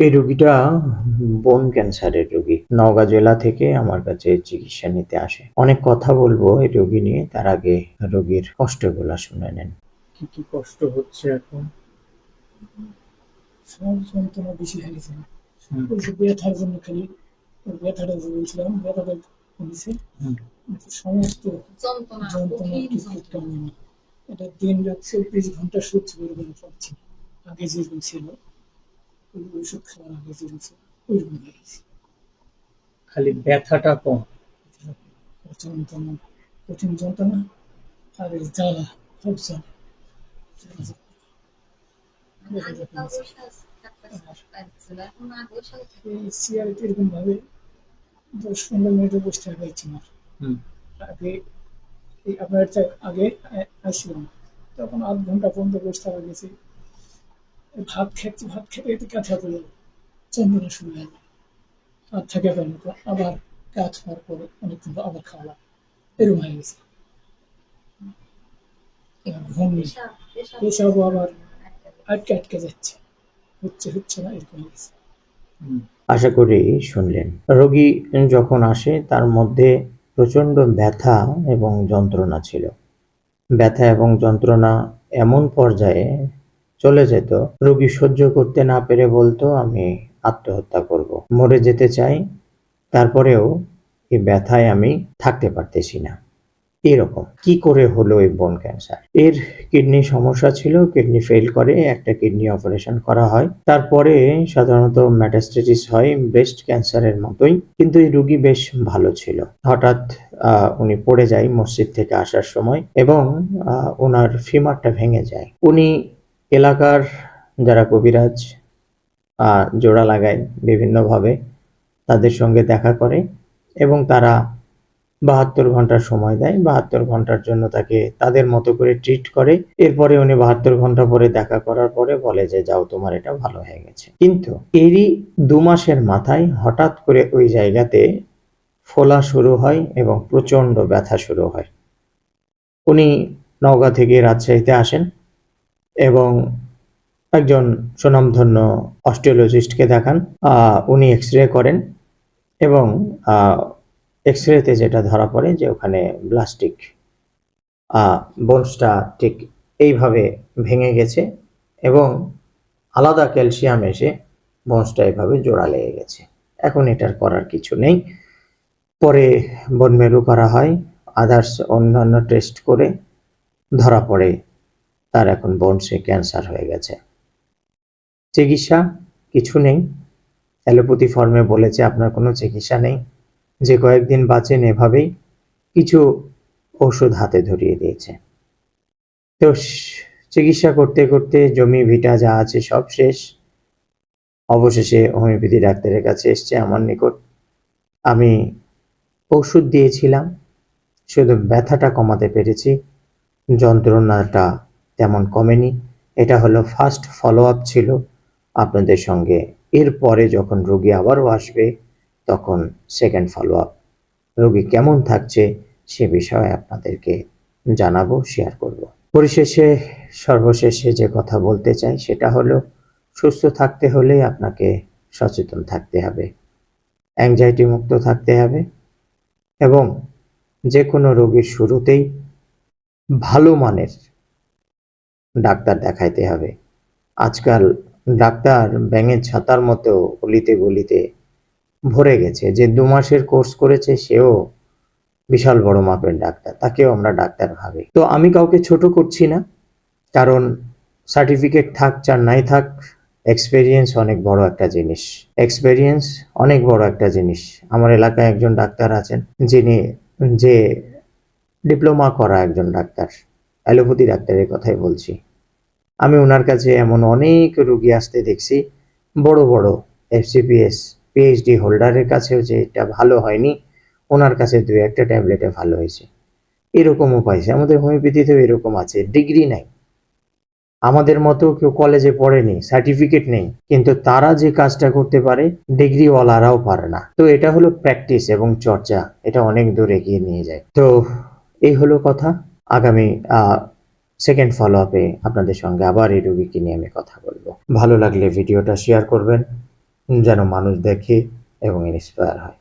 এই রোগীটা বোন ক্যান্সারের রোগী। নওগাঁ জেলা থেকে আমার কাছে চিকিৎসা নিতে আসে। অনেক কথা বলব এই রোগী নিয়ে তার আগে রোগীর কষ্টগুলো শুনে নেন। কি কি কষ্ট হচ্ছে এখন? সব যন্ত্রণা বেশি হয়ে গেছে। ওই যে ব্যথার জন্য খালি ব্যথাটা যে বলছিলাম ব্যথাটা কমেছে। সমস্ত যন্ত্রণা কিছু। এটা দিন রাত চব্বিশ ঘণ্টা সহ্য করে না। আগে যেরকম ছিল খালি ব্যথাটা কম। কঠিন যন্ত্রণা আর জ্বালা খুব দশ পনেরো মিনিটে বসে থাকা পারছি না হুম, আগে আপনার আগে আসছিলাম তখন আধ ঘণ্টা পর্যন্ত বসে থাকা গেছে। ভাত খেতে ভাত খেতে খেতে কাঁথা পড়ে চন্দনা শুরু হয়ে যায় আর থাকে পারে না আবার কাজ হওয়ার পরে অনেকক্ষণ পর আবার খাওয়া। এরকম হয়ে গেছে। ঘুম নেই। আবার আটকে আটকে আটকে যাচ্ছে। হচ্ছে হচ্ছে না এরকম হয়ে গেছে। আশা করি শুনলেন। রোগী যখন আসে তার মধ্যে প্রচণ্ড ব্যথা এবং যন্ত্রণা ছিল। ব্যথা এবং যন্ত্রণা এমন পর্যায়ে চলে যেত। রোগী সহ্য করতে না পেরে বলতো, আমি আত্মহত্যা করব। মরে যেতে চাই, তারপরেও এই ব্যথায় আমি থাকতে পারতেছি না। এরকম। কি করে হলো এই বোন ক্যান্সার এর কিডনি সমস্যা ছিল কিডনি ফেল করে, একটা কিডনি অপারেশন করা হয়। তারপরে সাধারণত ম্যাটাস্টেটিস হয় ব্রেস্ট ক্যান্সারের মতোই, কিন্তু এই রুগী বেশ ভালো ছিল। হঠাৎ উনি পড়ে যায় মসজিদ থেকে আসার সময় এবং ওনার ফিমারটা ভেঙে যায়। উনি এলাকার যারা কবিরাজ জোড়া লাগায় বিভিন্নভাবে তাদের সঙ্গে দেখা করে এবং তারা বাহাত্তর ঘণ্টার সময় দেয়। বাহাত্তর ঘণ্টার জন্য তাকে তাদের মতো করে ট্রিট করে। এরপরে উনি বাহাত্তর ঘণ্টা পরে দেখা করার পরে বলে যে, যাও, তোমার এটা ভালো হয়ে গেছে। কিন্তু এরই দু মাসের মাথায় হঠাৎ করে ওই জায়গাতে ফোলা শুরু হয় এবং প্রচণ্ড ব্যথা শুরু হয়। উনি নওগাঁ থেকে রাজশাহীতে আসেন। এবং একজন সুনামধন্য অস্টিওলজিস্টকে দেখান। উনি এক্স রে করেন এবং এক্স রেতে যেটা ধরা পড়ে যে ওখানে প্লাস্টিক বোনসটা ঠিক এইভাবে ভেঙে গেছে এবং আলাদা ক্যালসিয়াম এসে বোনসটা এভাবে জোড়া লেগে গেছে। এখন এটার করার কিছু নেই। পরে বন মেরু করা হয়। আদার্স অন্যান্য টেস্ট করে ধরা পড়ে তার এখন বোনসে ক্যান্সার হয়ে গেছে। চিকিৎসা কিছু নেই। অ্যালোপ্যাথি ফর্মে বলেছে, আপনার কোনো চিকিৎসা নেই। যে কয়েকদিন বাঁচেন এভাবেই কিছু ওষুধ হাতে ধরিয়ে দিয়েছে। তো চিকিৎসা করতে করতে জমি, ভিটা যা আছে সব শেষ। অবশেষে হোমিওপ্যাথি ডাক্তারের কাছে এসছে আমার নিকট। আমি ওষুধ দিয়েছিলাম, শুধু ব্যথাটা কমাতে পেরেছি, যন্ত্রণাটা তেমন কমেনি। এটা হলো ফার্স্ট ফলো আপ ছিল আপনাদের সঙ্গে। এরপরে যখন রোগী আবারও আসবে, তখন সেকেন্ড ফলো আপ রোগী কেমন থাকছে সে বিষয়ে আপনাদেরকে জানাব শেয়ার করব। পরিশেষে সর্বশেষে যে কথা বলতে চাই, সেটা হলো সুস্থ থাকতে হলে আপনাকে সচেতন থাকতে হবে। অ্যাংজাইটি মুক্ত থাকতে হবে এবং যে কোনো রোগীর শুরুতেই ভালো মানের ডাক্তার দেখাইতে হবে। আজকাল ডাক্তার ব্যাঙের ছাতার মতো গলিতে গলিতে ভরে গেছে। যে দু মাসের কোর্স করেছে, সেও বিশাল বড় মাপের ডাক্তার। তাকেও আমরা ডাক্তার ভাবি। তো আমি কাউকে ছোট করছি না, কারণ সার্টিফিকেট থাক চার নাই থাক এক্সপেরিয়েন্স অনেক বড় একটা জিনিস। এক্সপেরিয়েন্স অনেক বড় একটা জিনিস। আমার এলাকায় একজন ডাক্তার আছেন, যিনি যে ডিপ্লোমা করা একজন ডাক্তার। অ্যালোপ্যাথি ডাক্তারের কথাই বলছি। আমি ওনার কাছে এমন অনেক রুগী আসতে দেখছি। বড় বড় এফসিপিএস পিএইচডি হোল্ডারের কাছেও যে এটা ভালো হয়নি, ওনার কাছে দু একটা ট্যাবলেটে ভালো হয়েছে। এরকমও পাইছে আমাদের হোমিওপ্যাথিতেও এরকম আছে। ডিগ্রি নাই। আমাদের মতো কেউ কলেজে পড়েনি, সার্টিফিকেট নেই। কিন্তু তারা যে কাজটা করতে পারে, ডিগ্রিওয়ালারাও পারে না। তো এটা হলো প্র্যাকটিস এবং চর্চা। এটা অনেক দূর এগিয়ে নিয়ে যায়। তো এই হলো কথা। আগামী সেকেন্ড ফলো আপে আপনাদের সঙ্গে আবার এই রুগীকে নিয়ে আমি কথা বলব। ভালো লাগলে ভিডিওটা শেয়ার করবেন, যেন মানুষ দেখে এবং ইন্সপায়ার হয়।